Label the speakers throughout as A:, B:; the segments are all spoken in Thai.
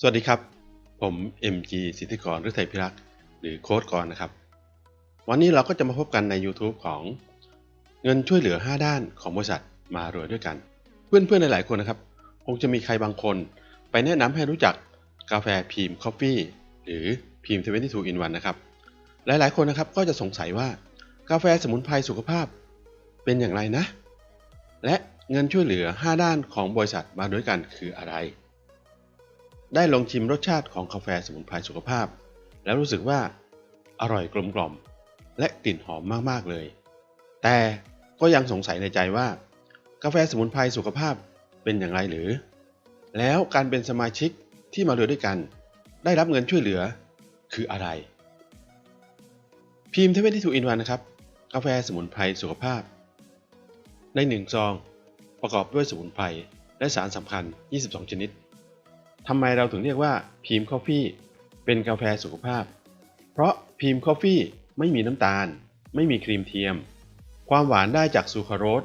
A: สวัสดีครับ ผม MG สิทธิกรฤทัยพิรักษ์หรือโค้ดกรนะครับ วันนี้เราก็จะมาพบกันใน YouTube ของเงินช่วยเหลือ 5 ด้านของบริษัทมารวยด้วยกัน เพื่อนๆหลายๆคนนะครับ คงจะมีใครบางคน ไปแนะนำให้รู้จักกาแฟพีมคอฟฟี่หรือพีม22 in 1นะครับ หลายๆคนนะครับก็จะสงสัยว่ากาแฟสมุนไพรสุขภาพเป็นอย่างไรนะ และเงินช่วยเหลือ 5 ด้านของบริษัทมาด้วยกันคืออะไร ได้ลองชิมรสชาติของกาแฟสมุนไพรสุขภาพ แล้วรู้สึกว่าอร่อยกลมกล่อม และกลิ่นหอมมากๆเลย แต่ก็ยังสงสัยในใจว่า กาแฟสมุนไพรสุขภาพเป็นอย่างไรหรือ แล้วการเป็นสมาชิกที่มาเรือด้วยกัน ได้รับเงินช่วยเหลือคืออะไรพิมพ์เทเวนที่ถูกอินวันนะครับ กาแฟสมุนไพรสุขภาพ ในหนึ่งซอง ประกอบด้วยสมุนไพรและสารสำคัญ 22 ชนิด ทำไมเราถึงเรียกว่าพีมคอฟฟี่เป็นกาแฟสุขภาพ เพราะพีมคอฟฟี่ไม่มีน้ำตาล ไม่มีครีมเทียม ความหวานได้จากซูครารส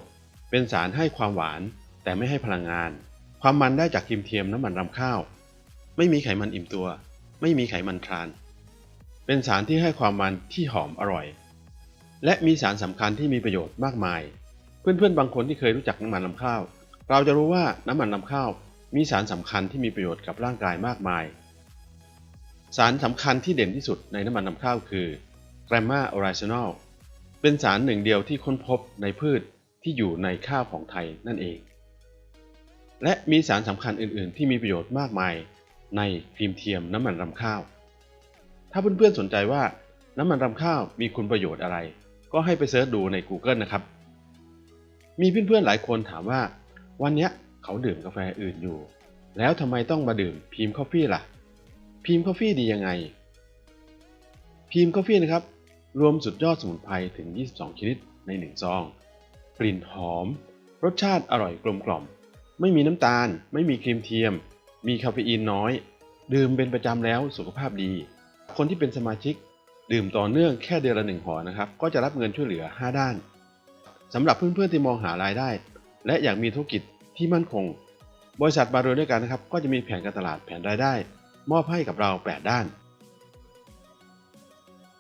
A: เป็นสารให้ความหวานแต่ไม่ให้พลังงาน ความมันได้จากครีมเทียมน้ำมันรำข้าว ไม่มีไขมันอิ่มตัว ไม่มีไขมันทราน เป็นสารที่ให้ความมันที่หอมอร่อย และมีสารสำคัญที่มีประโยชน์มากมาย เพื่อนๆบางคนที่เคยรู้จักน้ำมันลำข้าว เราจะรู้ว่าน้ำมันลำข้าว มีสารสำคัญที่มีประโยชน์กับร่างกายมากมาย สารสำคัญที่เด่นที่สุดในน้ำมันลำข้าวคือ g r a m m a original เป็นสารหนึ่งเดียวที่ค้นพบในพืชที่อยู่ในข้าวของไทยนั่นเอง และมีสารสำคัญอื่น ๆ ที่มีประโยชน์มากมายในพิมเทียมน้ำมันรำข้าว ถ้าเพื่อน ๆ สนใจว่าน้ำมันรำข้าวมีคุณประโยชน์อะไร ก็ให้ไปเสิร์ชดูใน Google นะครับ มีเพื่อน ๆ หลายคนถามว่า วันนี้ เขาดื่มกาแฟอื่นอยู่ แล้วทำไมต้องมาดื่มพีมคอฟฟี่ล่ะพีมคอฟฟี่ดียังไงพีมคอฟฟี่นะครับ รวมสุดยอดสมุนไพรถึง 22 ชนิดใน1ซอง กลิ่นหอม รสชาติอร่อยกลมกล่อม ไม่มีน้ำตาล ไม่มีครีมเทียม มีคาเฟอีนน้อย ดื่มเป็นประจำแล้วสุขภาพดี คนที่เป็นสมาชิก ดื่มต่อเนื่องแค่เดือนละหนึ่งห่อนะครับ ก็จะรับเงินช่วยเหลือ 5 ด้านสำหรับเพื่อนๆที่มองหารายได้ และอยากมีธุรกิจ ที่มั่นคง บริษัทบารวยด้วยกันนะครับ ก็จะมีแผนการตลาดแผนรายได้ มอบให้กับเรา 8 ด้าน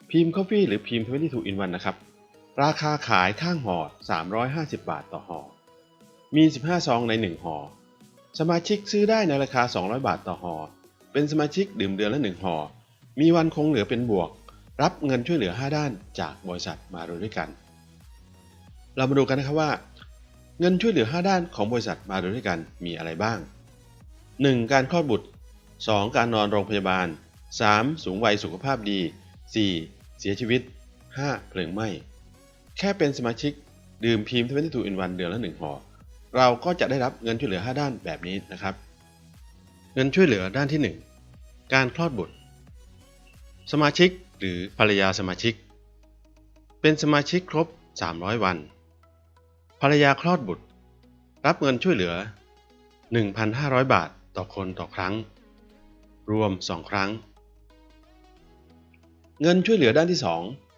A: พิมพ์ Coffee หรือพิมพ์22 in 1นะครับ ราคาขายข้างห่อ 350 บาทต่อห่อ มี 15 ซองใน 1ห่อ สมาชิกซื้อได้ในราคา 200 บาทต่อห่อ เป็นสมาชิกดื่มเดือนละ 1ห่อ มีวันคงเหลือเป็นบวก รับเงินช่วยเหลือ 5 ด้านจากบริษัทมารวยด้วยกัน เรามาดูกันนะครับว่า เงินช่วยเหลือ 5 ด้านของบริษัทมาด้วยกันมีอะไรบ้าง 1. การคลอดบุตร 2. การนอนโรงพยาบาล 3. สูงวัยสุขภาพดี 4. เสียชีวิต 5. เพลิงไหม้ แค่เป็นสมาชิกดื่มพีม22 in 1เดือนละ1ห่อเราก็จะได้รับเงินช่วยเหลือ 5 ด้านแบบนี้นะครับ เงินช่วยเหลือด้านที่ 1 การคลอดบุตร สมาชิกหรือภรรยาสมาชิก เป็นสมาชิกครบ 300 วัน ภรรยาคลอดบุตร รับเงินช่วยเหลือ 1,500 บาทต่อคนต่อครั้ง รวม 2 ครั้ง เงินช่วยเหลือด้านที่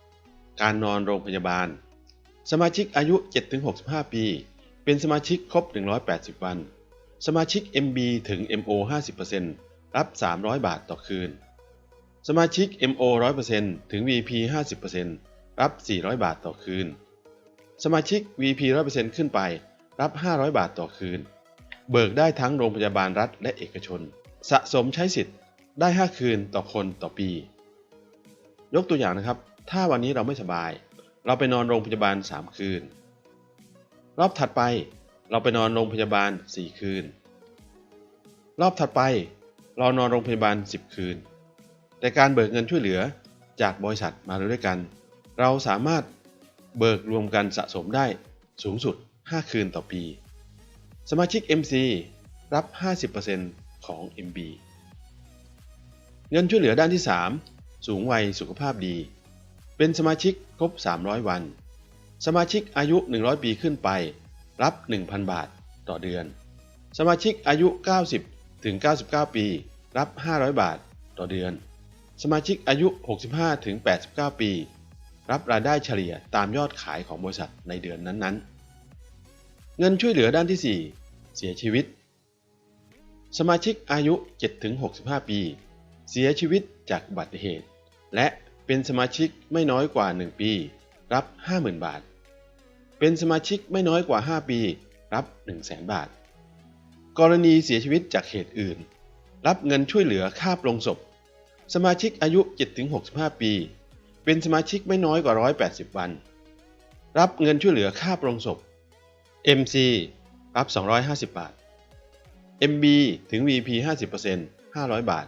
A: 2 การนอนโรงพยาบาล สมาชิกอายุ 7-65 ปี เป็นสมาชิกครบ 180 วัน สมาชิก MB ถึง MO 50%รับ 300 บาทต่อคืน สมาชิก MO 100%ถึง VP 50%รับ 400 บาทต่อคืน สมาชิก VP 100%ขึ้นไป รับ 500 บาทต่อคืน เบิกได้ทั้งโรงพยาบาลรัฐและเอกชน สะสมใช้สิทธิ์ได้ 5 คืนต่อคนต่อปี ยกตัวอย่างนะครับ ถ้าวันนี้เราไม่สบาย เราไปนอนโรงพยาบาล 3 คืน รอบถัดไปเราไปนอนโรงพยาบาล 4 คืน รอบถัดไป เรานอนโรงพยาบาล 10 คืน แต่การเบิกเงินช่วยเหลือจากบริษัทมาด้วยกัน เราสามารถ เบิกรวมกันสะสมได้สูงสุด 5 คืนต่อปี สมาชิก MC รับ 50%ของ MB เงินช่วยเหลือด้านที่ 3 สูงวัยสุขภาพดี เป็นสมาชิกครบ 300 วัน สมาชิกอายุ 100 ปีขึ้นไป รับ 1,000 บาทต่อเดือน สมาชิกอายุ 90 ถึง 99 ปี รับ 500 บาทต่อเดือน สมาชิกอายุ 65 ถึง 89 ปี รับรายได้เฉลี่ยตามยอดขายของบริษัทในเดือนนั้นๆ เงินช่วยเหลือด้านที่ 4 เสียชีวิต สมาชิกอายุ 7-65 ปี เสียชีวิตจากอุบัติเหตุ และเป็นสมาชิกไม่น้อยกว่า 1 ปี รับ 50,000 บาท เป็นสมาชิกไม่น้อยกว่า 5 ปี รับ 100,000 บาท กรณีเสียชีวิตจากเหตุอื่น รับเงินช่วยเหลือค่าปลงศพ สมาชิกอายุ 7-65 ปี เป็นสมาชิกไม่น้อยกว่า 180 วัน รับเงินช่วยเหลือค่าปลงศพ MC รับ 250 บาท MB ถึง VP 50% 500 บาท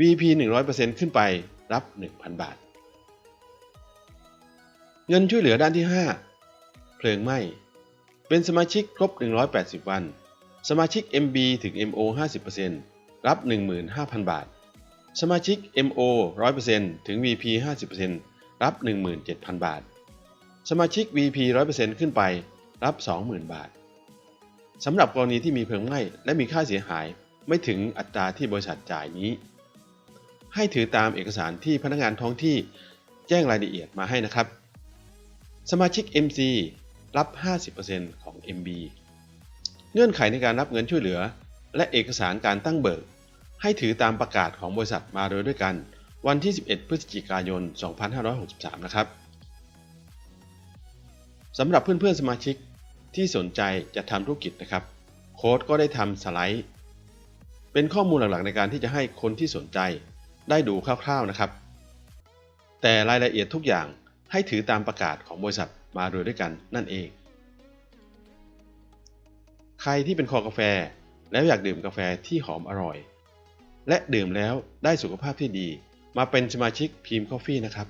A: VP 100%ขึ้นไปรับ 1,000 บาท เงินช่วยเหลือด้านที่ 5 เพลิงไหม้ เป็นสมาชิกครบ 180 วัน สมาชิก MB ถึง MO 50%รับ 15,000 บาท สมาชิก MO 100%ถึง VP 50%รับ 17,000 บาท สมาชิก VP 100%ขึ้นไปรับ 20,000 บาท สำหรับกรณีที่มีเพลิงไหม้และมีค่าเสียหายไม่ถึงอัตราที่บริษัทจ่ายนี้ ให้ถือตามเอกสารที่พนักงานท้องที่แจ้งรายละเอียดมาให้นะครับ สมาชิก MC รับ 50%ของ MB เงื่อนไขในการรับเงินช่วยเหลือ และเอกสารการตั้งเบิก ให้ถือตามประกาศของบริษัทมาโดยด้วยกัน วันที่ 11 พฤศจิกายน 2563 นะครับสำหรับเพื่อนๆสมาชิกที่สนใจจะทำธุรกิจนะครับ โค้ดก็ได้ทำสไลด์ เป็นข้อมูลหลักๆในการที่จะให้คนที่สนใจได้ดูคร่าวๆนะครับ แต่รายละเอียดทุกอย่างให้ถือตามประกาศของบริษัทมาโดยด้วยกันนั่นเอง ใครที่เป็นคอกาแฟ แล้วอยากดื่มกาแฟที่หอมอร่อย และดื่มแล้วได้สุขภาพที่ดี มาเป็นสมาชิกพีมคอฟฟี่นะครับ